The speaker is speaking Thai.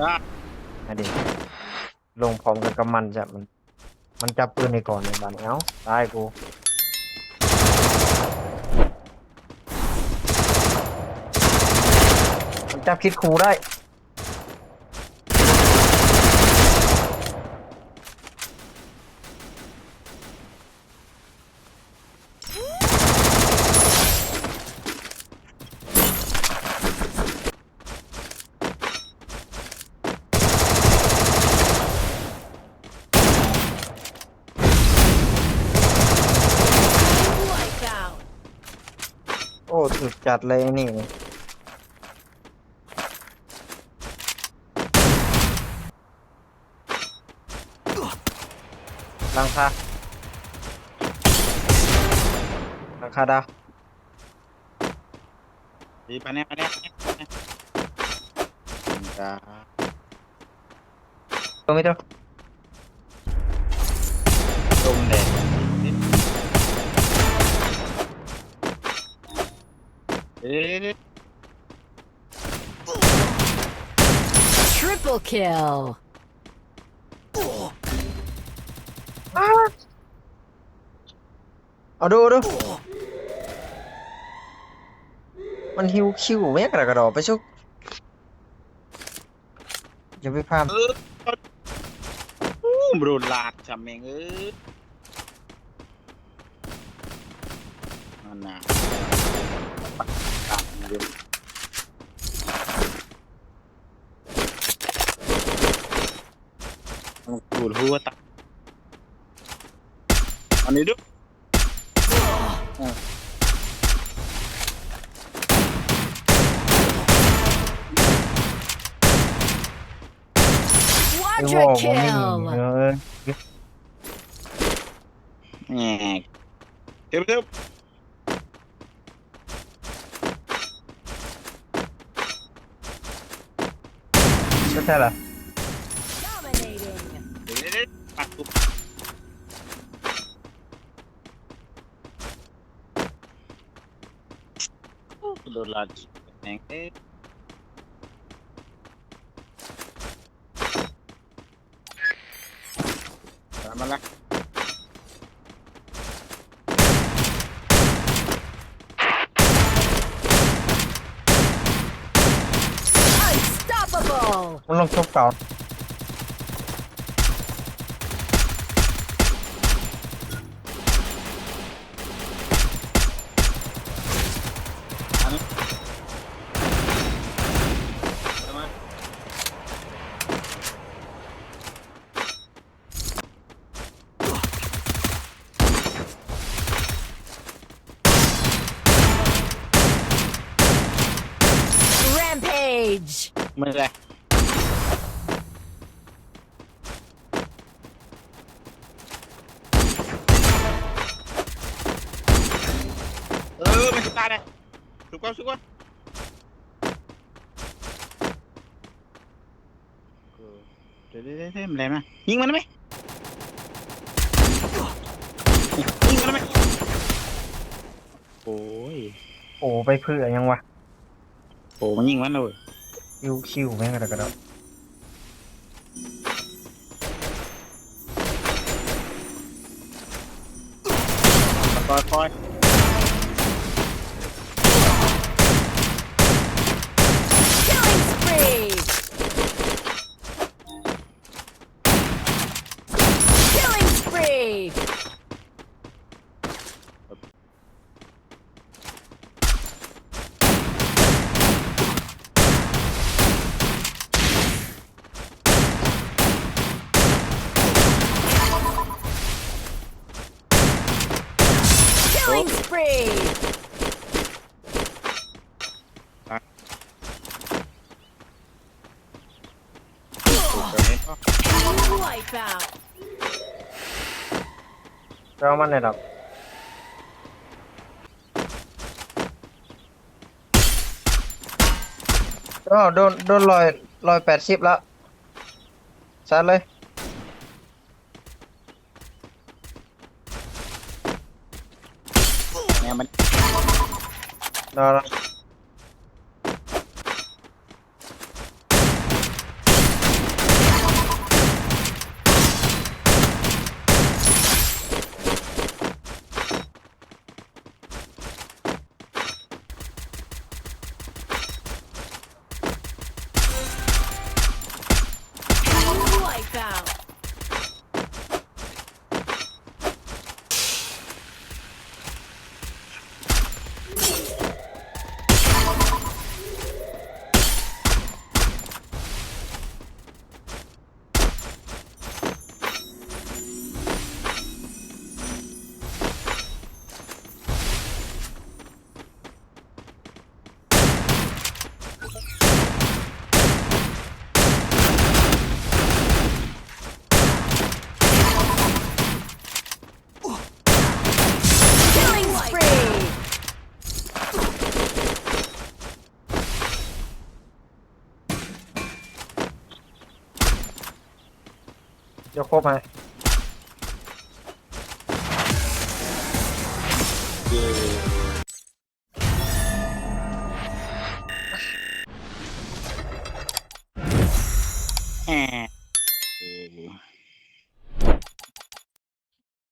ได้อันนี้ลงพร้อมกันกับมันจะมัน มันจับปืนในก่อนในบ้านเอ้าตายกูมันจับคิดครูได้ โอ้ถึกจัดเลยนี่หลังคาหลังคาดาวดีไปเนี่ยไปเนี่ยไปเนี่ยจ้า เอ๊ะ Triple kill. เอาดูดูมันฮิวคิวแม่กระกระดอกไปชุกอย่าไปพามเอออู้บรูลาดจำเองเออนั่นน่ะ ตามเดี๋ยวปวดหัวตาอันนี้ดูไอ้ว Quadra อลผม ไม่ใช่เหรอเดี๋ยวเดี๋ยวปักตุ๊บโดนลาดแหงเอ๊ะตามมาละ Unstoppable. มันลงชก เก่าอันนี้ตามมา Rampage. ไม่ได้เออไม่ยสุกว่าสุกว่าเดี๋ยวเดี๋ยวเดี๋ยวเดี๋ยวมันแรงนะยิงมันได้ไหมยิงมันได้ไหมโอ้ยโอ้ไปเพื่อยังวะโอ้มันยิงมันเลยคิวคิวแม่งกระดกระดอกคอยคอย killing spree. ถูกแบบนี้ก็ Wipe out. เรามันเลยดอกอ๋อโดนโดนลอยลอยแปดสิบแล้วซัดเลย รอแล้ว ยกครบไหมเย้แหม